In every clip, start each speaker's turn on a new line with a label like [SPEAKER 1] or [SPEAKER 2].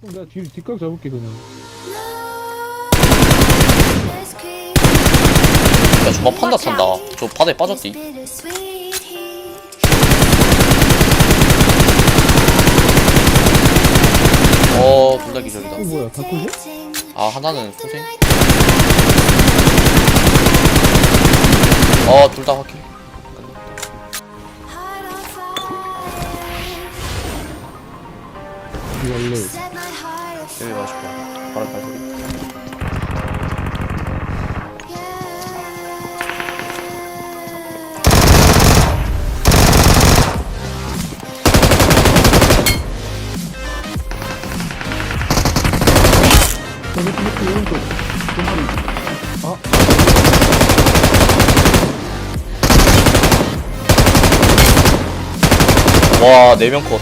[SPEAKER 1] 그럼 내가 뒤, 뒷각 잡을게 그냥.
[SPEAKER 2] 야 저만 판다 탄다. 저 바다에 빠졌디 어 둘 다 기절이다.
[SPEAKER 1] 어 뭐야 다 크지?
[SPEAKER 2] 아 하나는 소생 어둘 다 확킬
[SPEAKER 1] 이 원래
[SPEAKER 2] 여기
[SPEAKER 1] 두 마리
[SPEAKER 2] 아와 4명 컷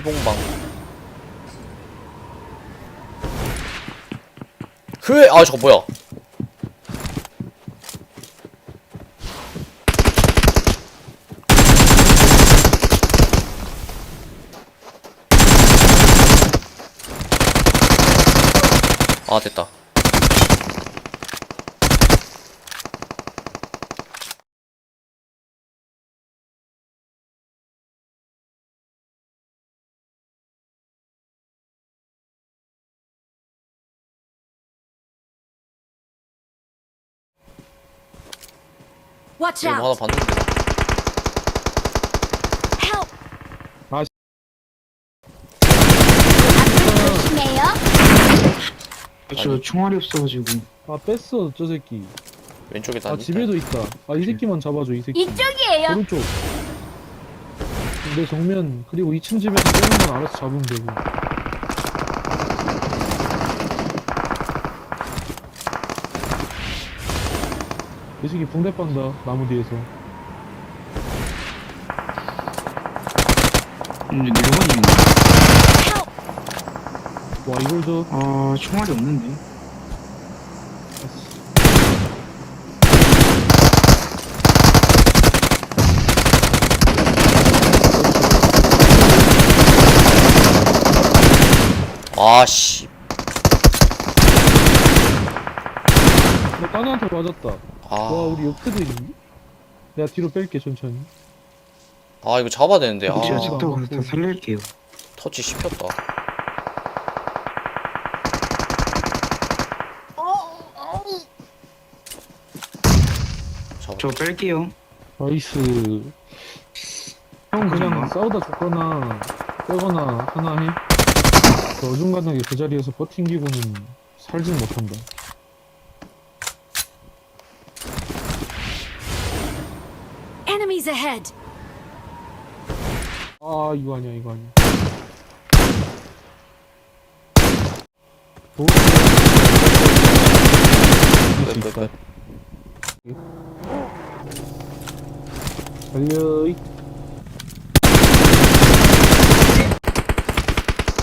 [SPEAKER 2] 시봉방. 흐에 아 저거 뭐야? 아 됐다
[SPEAKER 3] Watch
[SPEAKER 2] 이거 하나
[SPEAKER 3] out!
[SPEAKER 2] 봤는데.
[SPEAKER 3] Help!
[SPEAKER 1] 아,
[SPEAKER 3] 조심해요.
[SPEAKER 4] 저 총알이 없어가지고.
[SPEAKER 1] 아 뺐어 저 새끼.
[SPEAKER 2] 왼쪽에
[SPEAKER 1] 다아 집에도 있다. 아 이 새끼만 잡아줘 이 새끼.
[SPEAKER 3] 이쪽이에요.
[SPEAKER 1] 오른쪽. 내 정면 그리고 2층 집에서 빼는 건 알아서 잡으면 되고 이 새끼 붕대 빤다 나무 뒤에서.
[SPEAKER 4] 이제 내려가니
[SPEAKER 1] 와 이걸 저
[SPEAKER 4] 아 총알이 없는데.
[SPEAKER 2] 아씨.
[SPEAKER 1] 너 까나한테 맞았다.
[SPEAKER 2] 아,
[SPEAKER 1] 와 우리 옆에도 있는데? 내가 뒤로 뺄게 천천히.
[SPEAKER 2] 아 이거 잡아야 되는데. 아
[SPEAKER 4] 제가
[SPEAKER 1] 아,
[SPEAKER 4] 직접 가서
[SPEAKER 1] 맞고.
[SPEAKER 4] 다 살릴게요.
[SPEAKER 2] 터치 씹혔다. 잡아.
[SPEAKER 4] 저 뺄게요.
[SPEAKER 1] 나이스. 형 그냥? 싸우다 죽거나 빼거나 하나 해? 그 어중간하게 그 자리에서 버팅기고는 살진 못한다
[SPEAKER 3] Enemies ahead.
[SPEAKER 1] 아 이거 아니야 이거 아니야. 오,
[SPEAKER 2] 끝, 끝, 끝.
[SPEAKER 1] 달려 이.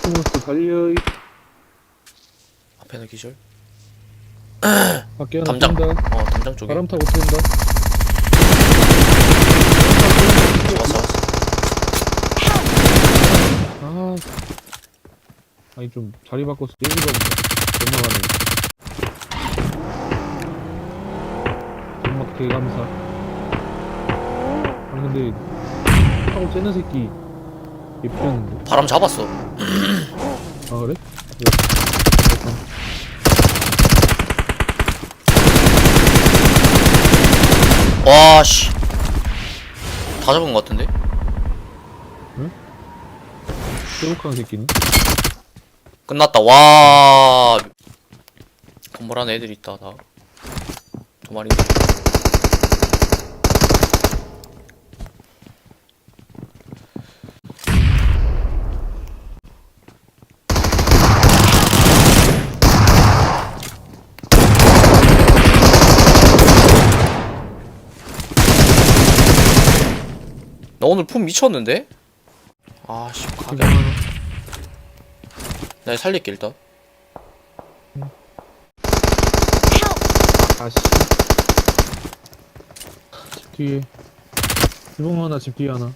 [SPEAKER 1] 스모스 달려 이.
[SPEAKER 2] 앞에는 기절.
[SPEAKER 1] 밖에 하나
[SPEAKER 2] 담장.
[SPEAKER 1] 뛴다
[SPEAKER 2] 어 담장 쪽에.
[SPEAKER 1] 바람 타고 뛴다
[SPEAKER 2] 왔어 왔어
[SPEAKER 1] 아 아니 좀 자리 바꿔서 뛰기가 넘어가네 정막 대감사 아 근데 타고 째는 새끼 예쁘였는데
[SPEAKER 2] 바람 잡았어
[SPEAKER 1] 아 그래?
[SPEAKER 2] 와, 씨. 다 잡은 것 같은데?
[SPEAKER 1] 빼곡한 새끼는?
[SPEAKER 2] 끝났다. 와. 건물 안에 애들 있다, 다. 두 마리. 나 오늘 품 미쳤는데? 아, 씨, 가게.
[SPEAKER 1] 나
[SPEAKER 2] 살릴게, 일단.
[SPEAKER 1] 아씨. 집 뒤에. 지붕 하나, 집 뒤에 하나.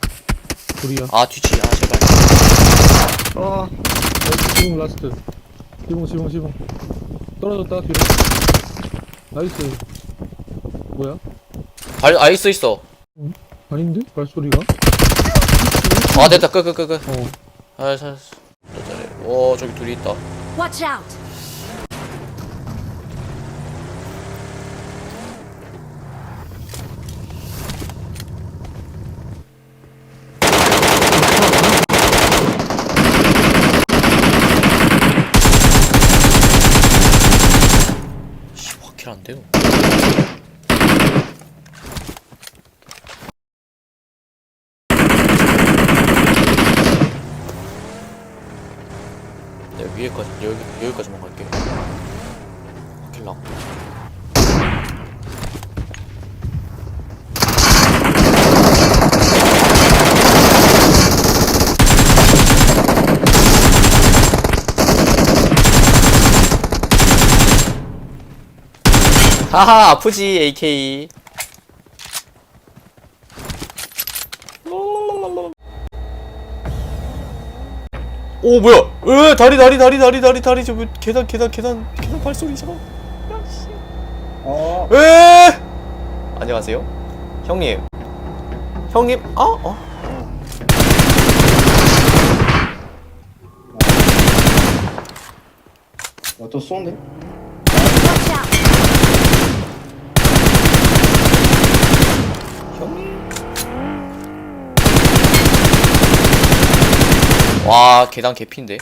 [SPEAKER 1] 둘이야.
[SPEAKER 2] 아, 뒤치. 아, 제발.
[SPEAKER 4] 어.
[SPEAKER 1] 지붕 라스트. 지붕, 지붕, 지붕. 떨어졌다, 뒤로. 나이스. 뭐야?
[SPEAKER 2] 발, 아이스 있어.
[SPEAKER 1] 아닌데? 발소리가?
[SPEAKER 2] 아, 됐다. 끄, 끄, 끄, 끄.
[SPEAKER 1] 어.
[SPEAKER 2] 아, 살, 저 자리. 오, 저기 둘이 있다.
[SPEAKER 3] Watch out!
[SPEAKER 2] 씨, 확킬 안 돼요. 위에까지, 여기, 여기까지만 갈게. 나고. 하하 아프지 AK 오 뭐야 으 다리 다리 다리 다리 다리 다리 저 뭐, 계단 계단 계단 계단 발소리 잠깐 야씨
[SPEAKER 4] 어.
[SPEAKER 2] 에 안녕하세요 형님 형님 아 어?
[SPEAKER 4] 어, 또 쏘는데?
[SPEAKER 3] Watch out!
[SPEAKER 2] 형님 와 계단 개피인데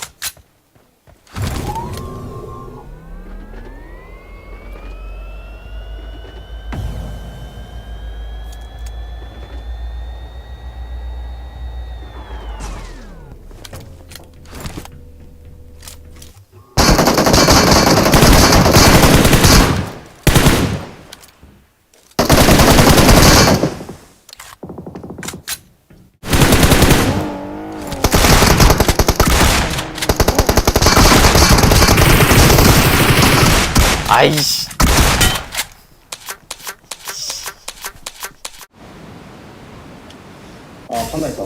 [SPEAKER 2] 아이씨
[SPEAKER 4] 아, 판다 있다.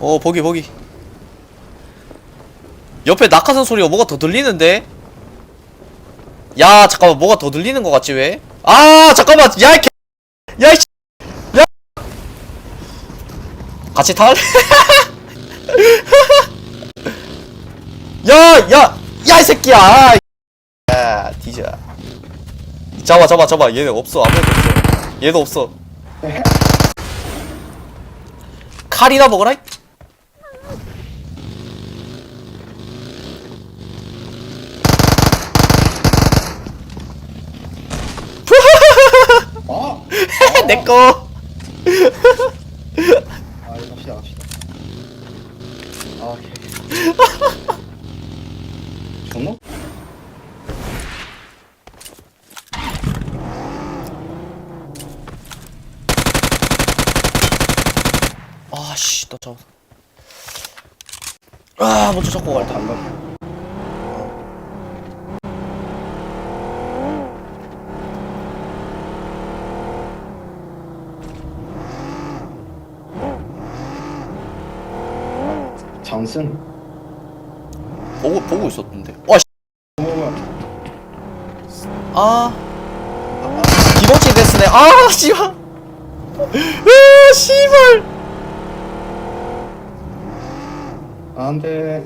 [SPEAKER 2] 어 보기 보기 옆에 낙하산 소리가 뭐가 더 들리는데? 야 잠깐만 뭐가 더 들리는 것 같지 왜? 아 잠깐만 야 이 개... 야 이 씨... 야 같이 탈? 야 야 야 이 새끼야 야 뒤져. 잡아 잡아 잡아. 얘네 없어. 아무것도 없어. 얘도 없어. 칼이나 먹어라. 이
[SPEAKER 4] 아!
[SPEAKER 2] 내꺼
[SPEAKER 4] 아, 이거 갑시다, 갑시다. 아, 오케이. 존나?
[SPEAKER 2] 아씨 나 잡아 아 먼저 잡고 갈다
[SPEAKER 4] 단가. 장승.
[SPEAKER 2] 보고 보고 있었는데 와 씨
[SPEAKER 4] 뭐야?
[SPEAKER 2] 아 기본치 데스네 아 씨발 아 씨발 아,
[SPEAKER 4] 안돼.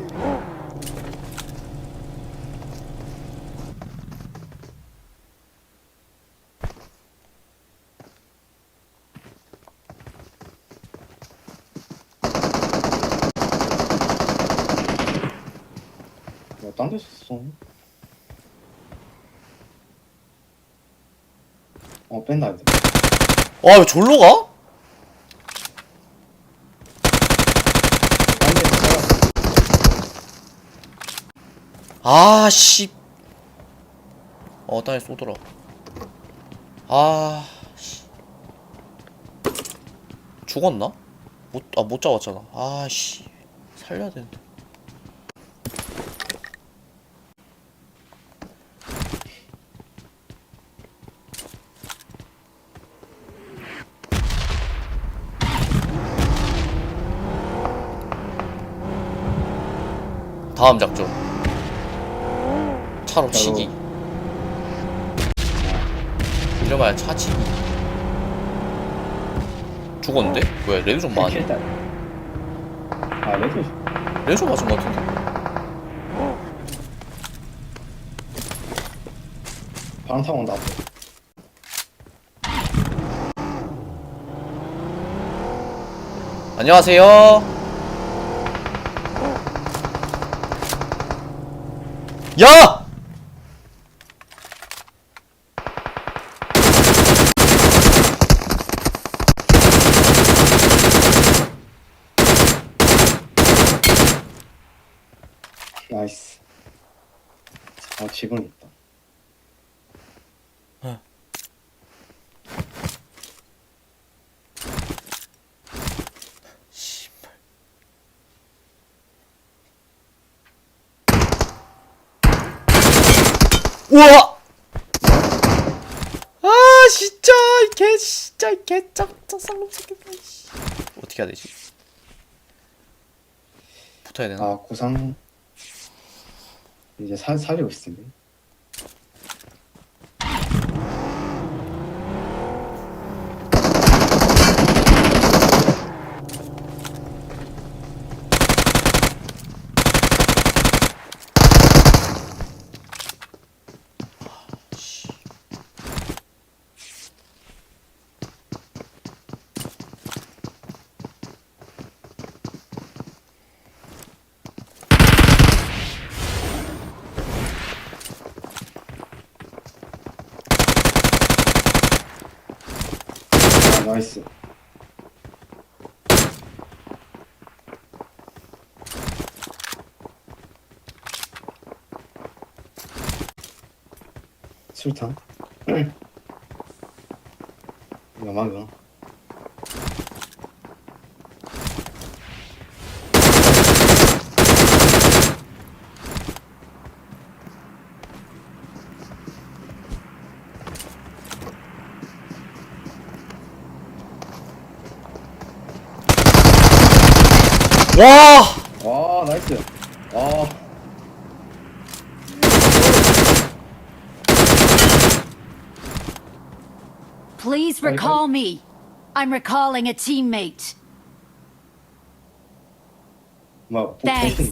[SPEAKER 4] 뭐, 딴 데서 썼어. 어 뺀다
[SPEAKER 2] 와, 왜 졸로 가? 아, 씨. 어, 땅에 쏘더라. 아, 씨. 죽었나? 못, 아, 못 잡았잖아. 아, 씨. 살려야 되는데. 다음 작전. 차로 치기. 이러면 차치기. 죽었는데? 왜 레드 좀 많네.
[SPEAKER 4] 킬다. 아, 레드.
[SPEAKER 2] 레드 좀 맞은 것 같은데.
[SPEAKER 4] 타고 온다.
[SPEAKER 2] 안녕하세요. 야!
[SPEAKER 4] 나이스. 아, 지붕 있다.
[SPEAKER 2] 우와! 아 진짜 이개 진짜 이개 짝짝 쌍놈 새끼들. 씨. 어떻게 해야 되지? 붙어야 되나?
[SPEAKER 4] 아, 구상. 이제 살, 살리고 있습니다. 아, 나이스. 술탄? 연막이
[SPEAKER 2] 와!
[SPEAKER 4] 와, 나이스. 와.
[SPEAKER 3] Please recall me. I'm recalling a teammate.
[SPEAKER 4] 뭐,
[SPEAKER 3] Thanks.